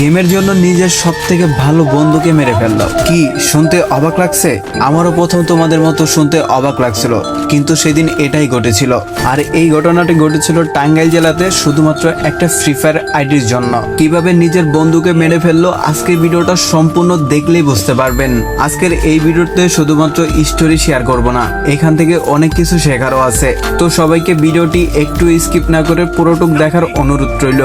গেমের জন্য নিজের সব থেকে ভালো বন্ধুকে মেরে ফেলল কি, শুনতে অবাক লাগছে? আমারও প্রথম তোমাদের মতো শুনতে অবাক লাগছিল, কিন্তু সেদিন এটাই ঘটেছিল। আর এই ঘটনাটি ঘটেছিল টাঙ্গাইল জেলাতে শুধুমাত্র একটা ফ্রি ফায়ার আইডির জন্য। কীভাবে নিজের বন্ধুকে মেরে ফেলল, আজকের ভিডিওটা সম্পূর্ণ দেখলেই বুঝতে পারবেন। আজকের এই ভিডিওতে শুধুমাত্র স্টোরি শেয়ার করব না, এখান থেকে অনেক কিছু শেখারও আছে। তো সবাইকে ভিডিওটি একটু স্কিপ না করে পুরোটুক দেখার অনুরোধ রইল।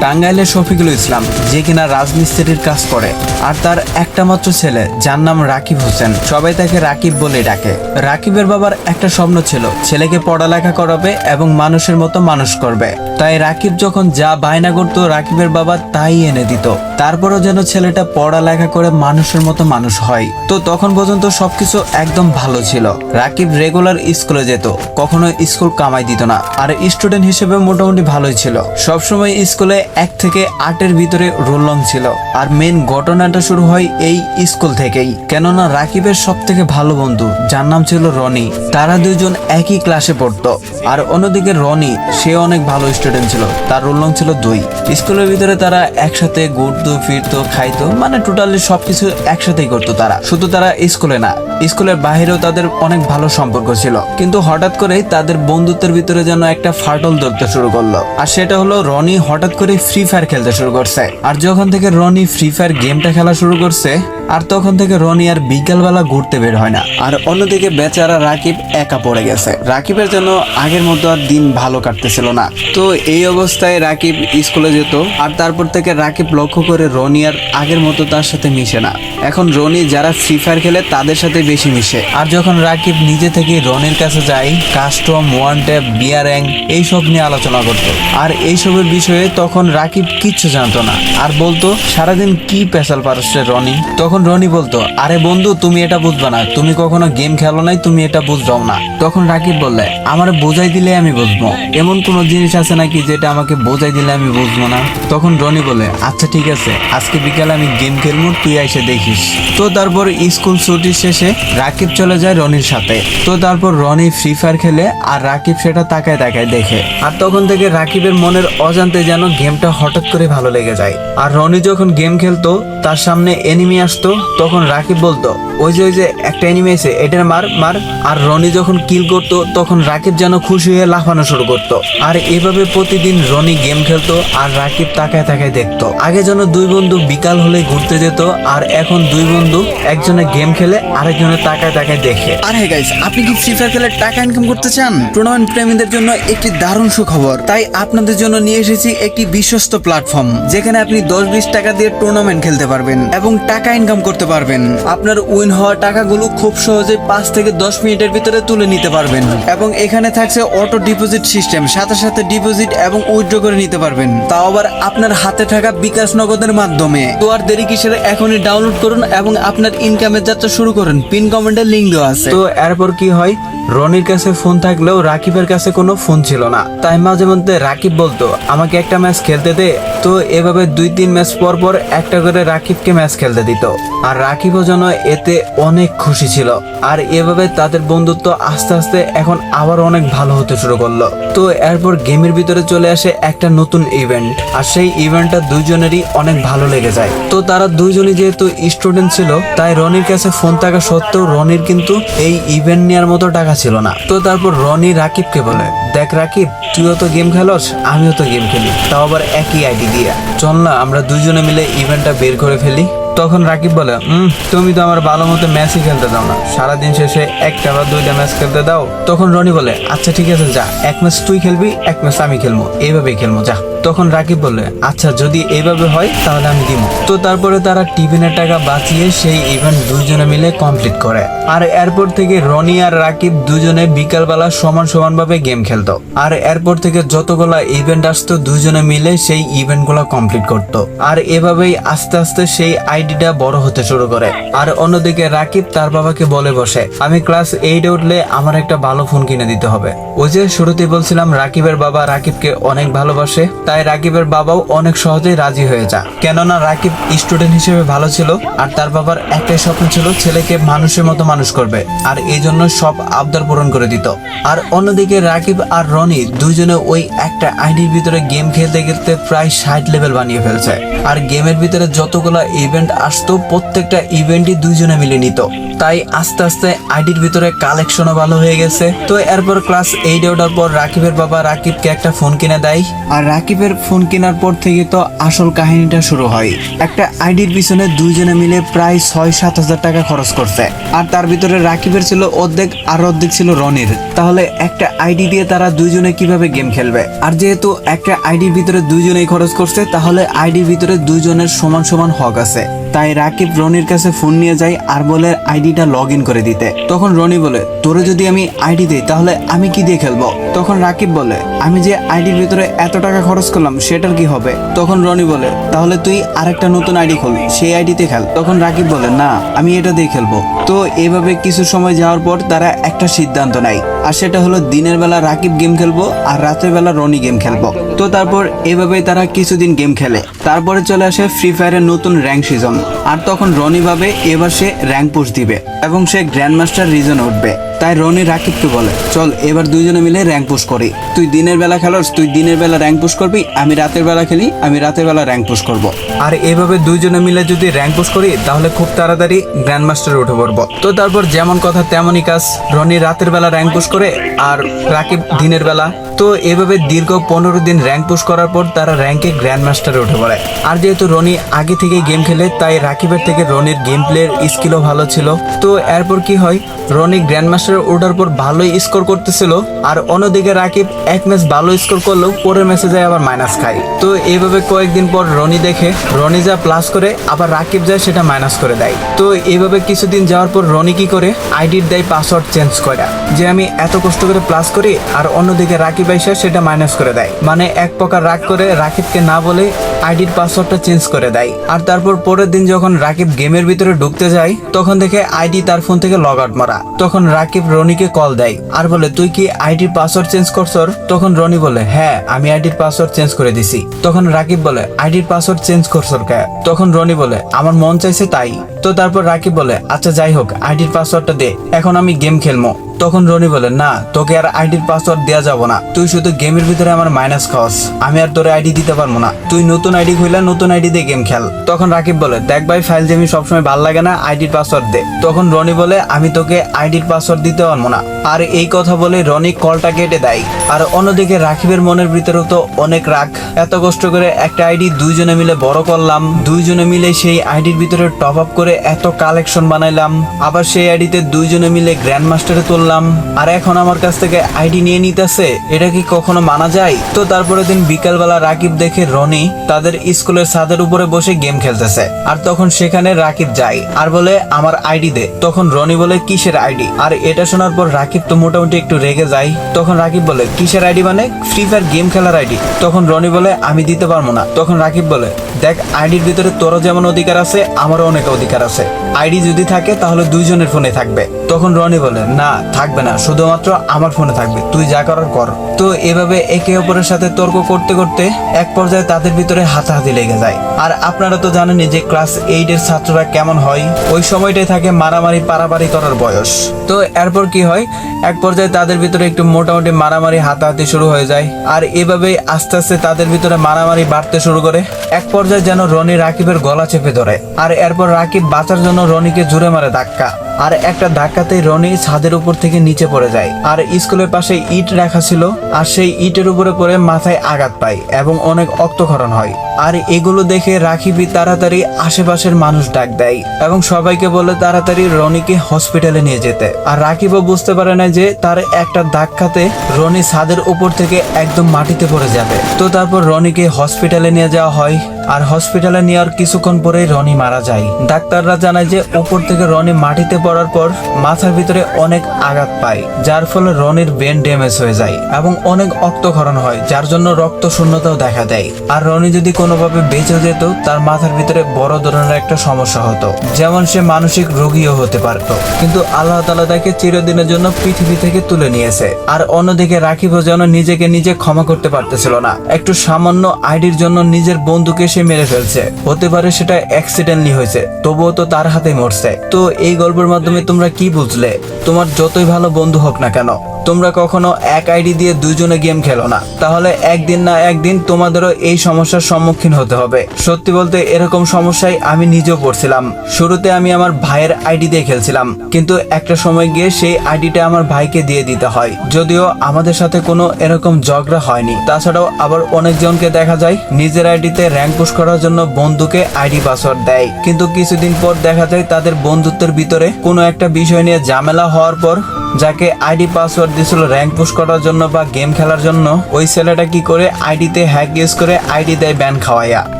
টাঙ্গাইলের শফিকুল ইসলাম, যে কিনা রাজমিস্ত্রির কাজ করে। আর তার একটা মাত্র ছেলে, যার নাম রাকিব হোসেন। সবাই তাকে রাকিব বলে ডাকে। রাকিবের বাবার একটা স্বপ্ন ছিল, ছেলেকে পড়ালেখা করাবে এবং মানুষের মতো মানুষ করবে। তাই রাকিব যখন যা বায়না করতো রাকিবের বাবা, তাই এনে দিত। তারপরও যেন ছেলেটা পড়ালেখা করে মানুষের মতো মানুষ হয়। তো তখন পর্যন্ত সবকিছু একদম ভালো ছিল। রাকিব রেগুলার স্কুলে যেত, কখনো স্কুল কামাই দিত না। আর স্টুডেন্ট হিসেবে মোটামুটি ভালোই ছিল। সবসময় স্কুলে এক থেকে আটের ভিতরে রোল ছিল। আর মেন ঘটনাটা শুরু হয় এই স্কুল থেকেই। কেননা রাকিবের সব থেকে ভালো বন্ধু, যার নাম ছিল রনি, তারা দুজন একই ক্লাসে পড়তো। আর অন্যদিকে রনি, সে অনেক ভালো স্টুডেন্ট ছিল। তার রোল লং ছিল দুই। স্কুলের ভিতরে তারা একসাথে ঘুরতো, ফিরতো, খাইতো মানে টোটালি সবকিছু একসাথেই করতো তারা। শুধু তারা স্কুলে না স্কুলের বাইরেও তাদের অনেক ভালো সম্পর্ক ছিল। কিন্তু হঠাৎ করেই তাদের বন্ধুত্বের ভিতরে যেন একটা ফাটল ধরতে শুরু করল। আর সেটা হলো রনি হঠাৎ করে ফ্রি ফায়ার খেলতে শুরু করছে। আর যখন থেকে রনি ফ্রি ফায়ার গেমটা খেলা শুরু করছে, আর তখন থেকে রনি আর বিকালবেলা ঘুরতে বের হয় না। আর অন্যদিকে বেচারা রাকিব একা পড়ে গেছে। রাকিবের জন্য আগের মতো আর দিন ভালো কাটতেছিল না। তো এই অবস্থায় রাকিব স্কুলে যেত, আর তারপর থেকে রাকিব লক্ষ্য করে রনি আর আগের মতো তার সাথে মিশে না। এখন রনি যারা ফ্রি ফায়ার খেলে তাদের সাথে বেশি মিশে। আর যখন রাকিব নিজে থেকে রনির কাছে যায়, custom one tap bear rank এইসব নিয়ে আলোচনা করতো। আর এইসবের বিষয়ে তখন রাকিব কিচ্ছু জানতো না। আর বলতো, সারাদিন কি পেশাল পারছে রনি? তখন রনি বলতো, আরে বন্ধু, তুমি এটা বুঝবা না। তুমি কখনো গেম খেলো নাই, তুমি এটা বুঝবাও না। তখন রাকিব বললে, আমার বোঝাই দিলে আমি বুঝব। এমন কোনো জিনিস আছে নাকি যেটা আমাকে বোঝাই দিলে আমি বুঝব না? তখন রনি বলে আচ্ছা ঠিক আছে। আজকে বিকালে আমি গেম খেলব তুই এসে দেখিস। তো তারপর স্কুল ছুটি শেষে রাকিব চলে যায় রনির সাথে। তো তারপর রনি ফ্রি ফায়ার খেলে আর রাকিব সেটা তাকায় তাকায় দেখে। আর তখন থেকে রাকিবের মনের অজান্তে যেন গেমটা হঠাৎ করে ভালো লেগে যায়। আর রনি যখন গেম খেলতো, তার সামনে এনিমি আসতো, তখন রাকিব বলতো, ওই যে ওই যে, একটা এনিমি এসে এটার মার মার। আর রনি যখন কিল করতো, তখন রাকিব যেন খুশি হয়ে লাফানো শুরু করতো। আর এভাবে প্রতিদিন রনি গেম খেলতো আর রাকিব তাকায় তাকায় দেখতো। আগে যেন দুই বন্ধু বিকাল হলে ঘুরতে যেত, আর এখন দুই বন্ধু একজনে গেম খেলে, আরেকজনে তাকায় তাকায় দেখে। আর হ্যাঁ গাইস আপনি কি ফ্রি ফায়ার খেলে টাকা ইনকাম করতে চান? টুর্নামেন্ট প্রেমীদের জন্য একটি দারুণ সুখবর। তাই আপনাদের জন্য নিয়ে এসেছি একটি বিশ্বস্ত প্ল্যাটফর্ম যেখানে আপনি দশ বিশ টাকা দিয়ে টুর্নামেন্ট খেলতে পারবেন এবং টাকা ইনকাম করতে পারবেন। আপনার উইন হওয়া টাকাগুলো খুব সহজে পাঁচ থেকে দশ মিনিটের ভিতরে তুলে নিতে পারবেন এবং এখানে থাকছে অটো ডিপোজিট সিস্টেম সাথে সাথে ডিপোজিট এবং উইথড্র করে নিতে পারবেন। তাও আবার আপনার হাতে থাকা বিকাশ নগদের মাধ্যমে। তো আর দেরি কিসের? এখনই ডাউনলোড করুন এবং আপনার ইনকামের যাত্রা শুরু করুন। পিন কমেন্টের লিঙ্ক দেওয়া আছে। তো এরপর কি হয়? রনির কাছে ফোন থাকলেও রাকিবের কাছে কোনো ফোন ছিল না। তাই মাঝে মধ্যে রাকিব বলতো, আমাকে একটা ম্যাচ খেলতে দে। তো এভাবে দুই, তিন ম্যাচ পর পর একটা করে রাকিবকে ম্যাচ খেলতে দিত। আর রাকিবও যেন এতে অনেক খুশি ছিল। আর এভাবে তাদের বন্ধুত্ব আস্তে আস্তে এখন আবার অনেক ভালো হতে শুরু করল। তো এরপর গেমের ভিতরে চলে আসে একটা নতুন ইভেন্ট আর সেই ইভেন্টটা দুইজনেরই অনেক ভালো লেগে যায়। তো তারা দুইজনই যেহেতু স্টুডেন্ট ছিল, তাই রনির কাছে ফোন থাকা সত্ত্বেও রনির কিন্তু এই ইভেন্ট নেওয়ার মতো টাকা ছিল না। তো তারপর রনি রাকিবকে বলে, দেখ রাকিব, তুইও তো গেম খেলোস, আমিও তো গেম খেলি। তাও আবার একই আইডি দিয়ে। চল না, আমরা দুজনে মিলে ইভেন্টটা বের করে ফেলি। তখন রাকিব বলে হুম তুমি তো আমার ভালো মতো ম্যাচই খেলতে দাও না। সারাদিন শেষে একটা বা দুইটা ম্যাচ খেলতে দাও। তখন রনি বলে আচ্ছা ঠিক আছে, যা। এক ম্যাচ তুই খেলবি, এক ম্যাচ আমি খেলব। এইভাবেই খেলব, যা। তখন রাকিব বললে আচ্ছা যদি এইভাবে হয়, তাহলে আমি দিব তো তারপরে তারা টিফিনের টাকা বাঁচিয়ে সেই ইভেন্ট দুইজনে মিলে কমপ্লিট করে। আর এরপর থেকে রনি আর রাকিব দুজনে বিকালবেলা সমান সমান ভাবে গেম খেলতো। আর এরপর থেকে যতগুলা ইভেন্ট আসতো দুজনে মিলে সেই ইভেন্টগুলা কমপ্লিট করতো। আর এভাবেই আস্তে আস্তে সেই আইডিটা বড় হতে শুরু করে। আর অন্যদিকে রাকিব তার বাবাকে বলে বসে, আমি ক্লাস এইটে উঠলে আমার একটা ভালো ফোন কিনে দিতে হবে। ওই যে শুরুতে বলছিলাম, রাকিবের বাবা রাকিবকে অনেক ভালোবাসে। তাই রাকিবের বাবাও অনেক সহজেই রাজি হয়ে যায়। কেননা রাকিব স্টুডেন্ট হিসেবে ভালো ছিল আর তার বাবার একটাই স্বপ্ন ছিল ছেলেকে মানুষের মতো মানুষ করবে আর এই জন্য সব আবদার পূরণ করে দিত। আর অন্যদিকে রাকিব আর রনি দুইজনে ওই একটা আইডির ভিতরে গেম খেলতে খেলতে প্রায় ষাট লেভেল বানিয়ে ফেলছে। আর গেমের ভিতরে যতগুলো ইভেন্ট আসতো, প্রত্যেকটা ইভেন্টই দুইজনে মিলে নিত। তাই আস্তে আস্তে আইডির ভিতরে কালেকশনও ভালো হয়ে গেছে। তো এরপর ক্লাস এইটে ওঠার পর রাকিবের বাবা রাকিবকে একটা ফোন কিনে দেয়। আর রাকিবের ফোন কেনার পর থেকে তো আসল কাহিনীটা শুরু হয়। একটা আইডির পিছনে দুইজনে মিলে প্রায় ছয় সাত হাজার টাকা খরচ করছে। আর তার ভিতরে রাকিবের ছিল অর্ধেক, আর অর্ধেক ছিল রনির। তাহলে একটা আইডি দিয়ে তারা দুইজনে কীভাবে গেম খেলবে? আর যেহেতু একটা আইডির ভিতরে দুইজনেই খরচ করছে, তাহলে আইডির ভিতরে দুইজনের সমান সমান হক আছে। তাই রাকিব রনির কাছে ফোন নিয়ে যায় আর বলে আইডিটা লগ ইন করে দিতে। তখন রনি বলে, তোরে যদি আমি আইডি দিই তাহলে আমি কি দিয়ে খেলব? তখন রাকিব বলে, আমি যে আইডির ভিতরে এত টাকা খরচ করলাম সেটার কি হবে? তখন রনি বলে, তাহলে তুই আরেকটা নতুন আইডি খোল, সেই আইডিতে খেল। তখন রাকিব বলে, না, আমি এটা দিয়ে খেলব। তো এভাবে কিছু সময় যাওয়ার পর তারা একটা সিদ্ধান্ত নেয়। আর সেটা হলো দিনের বেলা রাকিব গেম খেলব আর রাতের বেলা রনি গেম খেলব। তো তারপর এভাবেই তারা কিছুদিন গেম খেলে। তারপরে চলে আসে ফ্রি ফায়ারের নতুন র্যাঙ্ক সিজন আর তখন রনি ভাবে এবার সে র্যাঙ্ক পোস্ট দিবে এবং সে গ্র্যান্ড মাস্টার রিজন উঠবে। তাই রনি রাকিবকে বলে, চল, এবার দুইজনে মিলে র্যাঙ্ক পুশ করি। তুই দিনের বেলা খেলোস তুই দিনের বেলা র্যাঙ্ক পুশ করবি, আমি রাতের বেলা খেলি, আমি রাতের বেলা র্যাঙ্ক পুশ করব। আর এভাবে দুইজনে মিলে যদি র্যাঙ্ক পুশ করি, তাহলে খুব তাড়াতাড়ি গ্র্যান্ড মাস্টারে উঠে পড়ব। তো তারপর যেমন কথা তেমনই কাজ, রনি রাতের বেলা র্যাঙ্ক পুশ করে আর রাকিব দিনের বেলা। তো এভাবে দীর্ঘ পনেরো দিন র্যাঙ্ক পুশ করার পর তারা র্যাঙ্কে গ্র্যান্ড মাস্টারে উঠে পড়ে। আর যেহেতু রনি আগে থেকে গেম খেলে, তাই রাকিবের থেকে রনির গেম প্লের স্কিলও ভালো ছিল। তো এরপর কি হয়, রনি গ্র্যান্ড মাস্টারে ওঠার পর ভালোই স্কোর করতেছিল, আর অন্যদিকে রাকিব এক ম্যাচ ভালো স্কোর করলেও পরের ম্যাচে যায় আবার মাইনাস খায়। তো এইভাবে কয়েকদিন পর রনি দেখে, রনি যা প্লাস করে, আবার রাকিব যায় সেটা মাইনাস করে দেয়। তো এইভাবে কিছুদিন যাওয়ার পর রনি কি করে? আইডির দেয় পাসওয়ার্ড চেঞ্জ করে, যে আমি এত কষ্ট করে প্লাস করি, আর অন্যদিকে রাকিব এসে সেটা মাইনাস করে দেয়। মানে এক প্রকার রাগ করে রাকিবকে না বলে আইডির পাসওয়ার্ডটা চেঞ্জ করে দেয়। আর তারপর পরের দিন যখন রাকিব গেমের ভিতরে ঢুকতে যায়, তখন দেখে আইডি তার ফোন থেকে লগ আউট মারা। তখন রাকিব রনিকে কল দেয়। আর বলে, তুই কি আইডির পাসওয়ার্ড চেঞ্জ করছর? তখন রনি বলে হ্যাঁ আমি আইডির পাসওয়ার্ড চেঞ্জ করে দিছি। তখন রাকিব বলে আইডির পাসওয়ার্ড চেঞ্জ করছর কে? তখন রনি বলে, আমার মন চাইছে তাই। তো তারপর রাকিব বলে আচ্ছা যাই হোক আইডির পাসওয়ার্ডটা দে, এখন আমি গেম খেলব তখন রনি বলে, না, তোকে আর আইডির পাসওয়ার্ড দেওয়া যাব না। তুই শুধু গেমের ভিতরে আমার মাইনাস খাওয়াস। আমি আর তোর আইডি দিতে পারব না। তুই নতুন আইডি খুললে নতুন আইডি দিয়ে গেম খেল। তখন রাকিব বলে, দেখ ভাই ফাইল আমি সবসময় ভালো লাগে না, আইডির পাসওয়ার্ড দে। তখন রনি বলে, আমি তোকে আইডির পাসওয়ার্ড দিতে পারব না। আর এই কথা বলে রনি কলটা কেটে দেয়। আর অন্যদিকে রাকিবের মনের ভিতরেও তো অনেক রাগ। এত কষ্ট করে একটা আইডি দুইজনে মিলে বড় করলাম। দুইজনে মিলে সেই আইডির ভিতরে টপ আপ করে এত কালেকশন বানাইলাম। আবার সেই আইডিতে দুইজনে মিলে গ্র্যান্ড মাস্টারে তুললাম। আর এখন আমার কাছ থেকে আইডি নিয়ে নিতেছে, এটা কি কখনো মানা যায়? তো তারপরে দিন বিকালবেলা রাকিব দেখে রনি তাদের স্কুলের ছাদের উপরে বসে গেম খেলতেছে। আর তখন সেখানে রাকিব যায় আর বলে, আমার আইডি দে। তখন রনি বলে, কিসের আইডি? আর এটা শোনার পর রাকিব তো মোটামুটি একটু রেগে যায়। তখন রাকিব বলে, কিসের আইডি মানে? ফ্রি ফায়ার গেম খেলার আইডি। তখন রনি বলে, আমি দিতে পারব না। তখন রাকিব বলে দেখ, আইডির ভিতরে তোরও যেমন অধিকার আছে, আমারও অনেক অধিকার আছে। আইডি যদি থাকে, তাহলে দুইজনের ফোনে থাকবে। তখন রনি বলে, না, থাকবে না, শুধুমাত্র আমার ফোনে থাকবে, তুই যা করার কর। তো এভাবে একে অপরের সাথে তর্ক করতে করতে এক পর্যায়ে তাদের ভিতরে হাতাহাতি লেগে যায়। আর আপনারা তো জানেনই যে ক্লাস এইট এর ছাত্ররা কেমন হয়, ওই সময়টাই থাকে মারামারি, পারাপারি করার বয়স। তো এরপর কি হয়, এক পর্যায়ে তাদের ভিতরে একটু মোটামুটি মারামারি, হাতাহাতি শুরু হয়ে যায়। আর এভাবেই আস্তে আস্তে তাদের ভিতরে মারামারি বাড়তে শুরু করে। এক পর্যায়ে যেন রনি রাকিবের গলা চেপে ধরে। আর এরপর রাকিব বাঁচার জন্য রনিকে জুড়ে মারে ধাক্কা। আর একটা ধাক্কাতেই রনি ছাদের উপর থেকে নিচে পড়ে যায়। আর স্কুলের পাশে ইট রাখা ছিল, আর সেই ইটের উপরে পড়ে মাথায় আঘাত পায় এবং অনেক রক্তক্ষরণ হয়। আর এগুলো দেখে রাকিবি তাড়াতাড়ি আশেপাশের মানুষ ডাক দেয় এবং সবাইকে বলে তাড়াতাড়ি রনিকে হসপিটালে নিয়ে যেতে। আর রাকিবও বুঝতে পারে না যে তার একটা ধাক্কাতে রনি ছাদের উপর থেকে একদম মাটিতে পড়ে যাবে। তো তারপর রনিকে হসপিটালে নিয়ে যাওয়া হয়। আর হসপিটালে নেওয়ার কিছুক্ষণ পরেই রনি মারা যায়। ডাক্তাররা জানায় যে উপর থেকে রনি মাটিতে পড়ার পর মাথার ভিতরে অনেক আঘাত পায়, যার ফলে রনির ব্রেন ড্যামেজ হয়ে যায় এবং অনেক রক্তক্ষরণ হয়, যার জন্য রক্ত শূন্যতাও দেখা দেয়। আর রনি যদি কোনোভাবে বেঁচে যেত, তার মাথার ভিতরে বড় ধরনের একটা সমস্যা হতো, যেমন সে মানসিক রোগীও হতে পারত। কিন্তু আল্লাহ তালা তাকে চিরদিনের জন্য পৃথিবী থেকে তুলে নিয়েছে। আর অন্যদিকে রাখিবও যেন নিজেকে নিজে ক্ষমা করতে পারতেছিল না। একটু সামান্য আইডির জন্য নিজের বন্ধুকে সে মেরে ফেলছে। হতে পারে সেটা অ্যাক্সিডেন্টলি হয়েছে, তবুও তো তার হাতে মরছে। তো এই গল্পের মাধ্যমে তোমরা কি বুঝলে? তোমার যতই ভালো বন্ধু হোক না কেন তোমরা কখনো এক আইডি দিয়ে দুজনে গেম খেলো না। তাহলে একদিন না একদিন তোমাদেরও এই সমস্যার সম্মুখীন হতে হবে। সত্যি বলতে এরকম সমস্যায় আমি নিজেও পড়ছিলাম। শুরুতে আমি আমার ভাইয়ের আইডি দিয়ে খেলছিলাম। কিন্তু একটা সময় গিয়ে সেই আইডিটা আমার ভাইকে দিয়ে দিতে হয়। যদিও আমাদের সাথে কোনো এরকম ঝগড়া হয়নি। তাছাড়াও আবার অনেকজনকে দেখা যায় নিজের আইডিতে র্যাঙ্ক পুশ করার জন্য বন্ধুকে আইডি পাসওয়ার্ড দেয়। কিন্তু কিছুদিন পর দেখা যায় তাদের বন্ধুত্বের ভিতরে কোনো একটা বিষয় নিয়ে ঝামেলা হওয়ার পর যাকে আইডি পাসওয়ার্ড দিয়েছিল র্যাঙ্ক পুশ করার জন্য বা গেম খেলার জন্য, ওই ছেলেটা কি করে আইডিতে হ্যাক ইউজ করে আইডি দেয় ব্যান খাওয়াইয়া।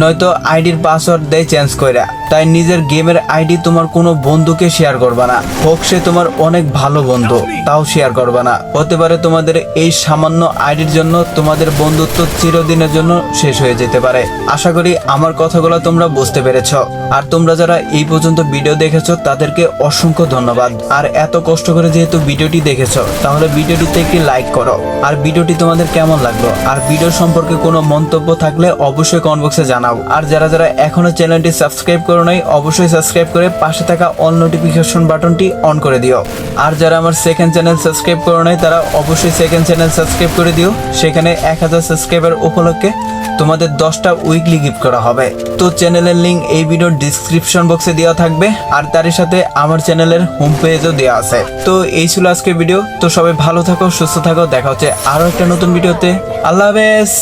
নয়তো আইডির পাসওয়ার্ড দেয় চেঞ্জ কইরা। তাই নিজের গেমের আইডি তোমার কোনো বন্ধুকে শেয়ার করবা না। হোক সে তোমার অনেক ভালো বন্ধু, তাও শেয়ার করবা না। হতে পারে তোমাদের এই সামান্য আইডির জন্য তোমাদের বন্ধুত্ব চিরদিনের জন্য শেষ হয়ে যেতে পারে। আশা করি আমার কথাগুলো তোমরা বুঝতে পেরেছ। আর তোমরা যারা এই পর্যন্ত ভিডিও দেখেছ, তাদেরকে অসংখ্য ধন্যবাদ। আর এত কষ্ট করে যেহেতু ভিডিওটি দেখেছ, তাহলে ভিডিওটিতে একটি লাইক করো। আর ভিডিওটি তোমাদের কেমন লাগল? আর ভিডিও সম্পর্কে কোনো মন্তব্য থাকলে অবশ্যই কমেন্ট বক্সে জানাও। আর যারা যারা এখনও চ্যানেলটি সাবস্ক্রাইব করো নাই অবশ্যই সাবস্ক্রাইব করে পাশে থাকা অল নোটিফিকেশন বাটনটি অন করে দিও। আর যারা আমার সেকেন্ড চ্যানেল সাবস্ক্রাইব করো নাই, তারা অবশ্যই সেকেন্ড চ্যানেল সাবস্ক্রাইব করে দিও। সেখানে এক হাজার সাবস্ক্রাইবার উপলক্ষে তোমাদের দশটা উইকলি গিফট করা হবে। তো চ্যানেলের লিংক এই ভিডিওর ডিসক্রিপশন বক্সে দেওয়া থাকবে, আর তারই সাথে আমার চ্যানেলের হোম পেজও দেওয়া আছে। তো এই ছিল আজকের ভিডিও তো সবাই ভালো থাকো, সুস্থ থাকো। দেখা হচ্ছে আরও একটা নতুন ভিডিওতে আল্লাহ হাফেজ!